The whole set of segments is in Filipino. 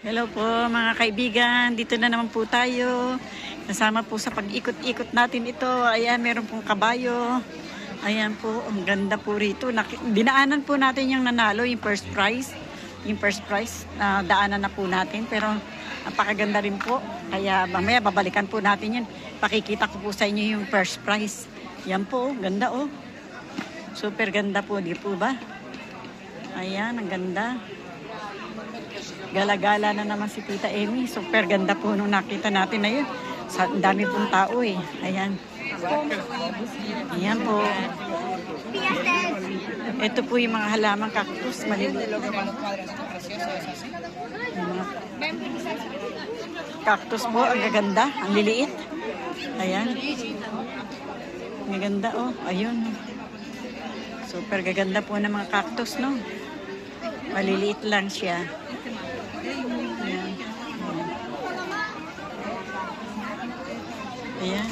Hello po mga kaibigan, dito na naman po tayo. Kasama po sa pag-ikot-ikot natin ito. Ayan, meron pong kabayo. Ayan po, ang ganda po rito. Dinaanan po natin yung nanalo, yung first prize. Yung first prize, na daanan na po natin. Pero napakaganda rin po. Kaya mamaya babalikan po natin yun. Pakikita ko po sa inyo yung first prize. Yan po, ganda oh. Super ganda po, di po ba? Ayan, ang ganda. Galagala na naman si Tita Amy. Super ganda po nung nakita natin na yun. Sa dami pong tao eh. Ayan. Ayan po. Ito po yung mga halamang cactus. Maliliit. Cactus po, ang gaganda. Ang liliit. Ayan. Ang ganda oh. Ayun. Super gaganda po ng mga cactus, no? Maliliit lang siya. Ayan. Ayan.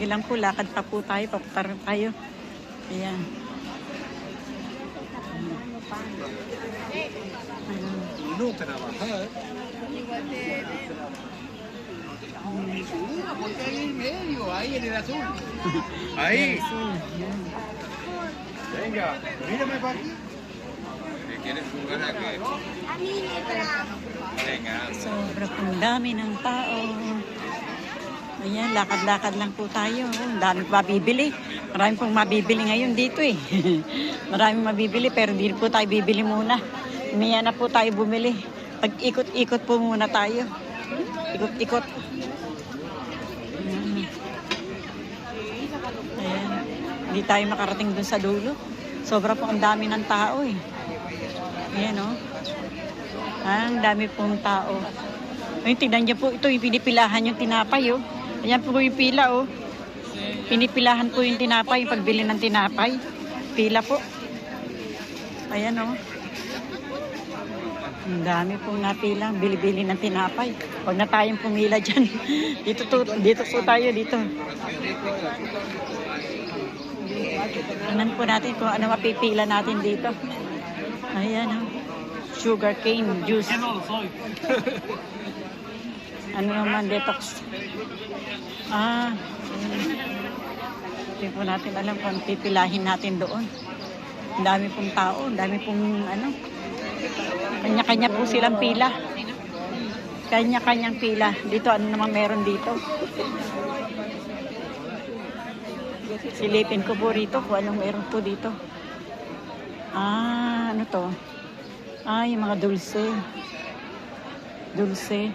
Sige lang po, lakad pa po tayo, papunta tayo. Ayan. No trabajar. Una, porque ahí en medio, ahí en el azul. Ahí. Venga, mírame para aquí. ¿Quieres jugar a qué? Venga. Sobra pong dami ng tao. Ayan, lakad-lakad lang po tayo. Ang dami mabibili. Marami pong mabibili ngayon dito eh. Maraming mabibili pero di po tayo bibili muna. Maya na po tayo bumili. Pag ikot-ikot po muna tayo. Ikot-ikot. Ayan. Hindi tayo makarating dun sa dulo. Sobra po ang dami ng tao eh. Ayan oh. Ang dami pong tao. Ayun, tignan niyo po, ito yung pinipilahan yung tinapay, oh. Ayan po yung pila, oh. Pinipilahan po yung tinapay, yung pagbili ng tinapay. Pila po. Ayan, oh. Ang dami pong napila, bili-bili ng tinapay. Huwag na tayong pumila dyan. dito, to, dito po tayo, dito. Tingnan po natin kung ano mapipila natin dito. Ayan, oh. Sugar cane juice. ano naman, detox. Ah. Hindi po natin alam kung pipilahin natin doon. Ang dami pong tao, ang dami pong ano. Kanya-kanya po silang pila. Kanya-kanyang pila. Dito, ano naman meron dito. Silipin ko po rito kung anong meron po dito. Ah, ano to? Ah, yung mga dulce. Dulce.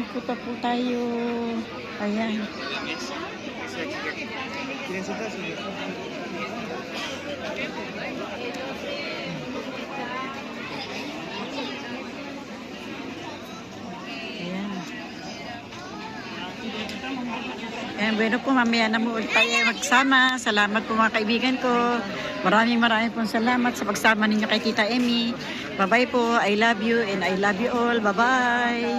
kasipas. Ayan. Sobrang ikot. Ikot na po tayo. Ayan. Ayan. Ayan, bueno po, mamaya na mo ulit tayo magsama. Salamat po mga kaibigan ko. Maraming maraming pong salamat sa pagsama ninyo kay Tita Emmy. Bye-bye po. I love you and I love you all. Bye-bye.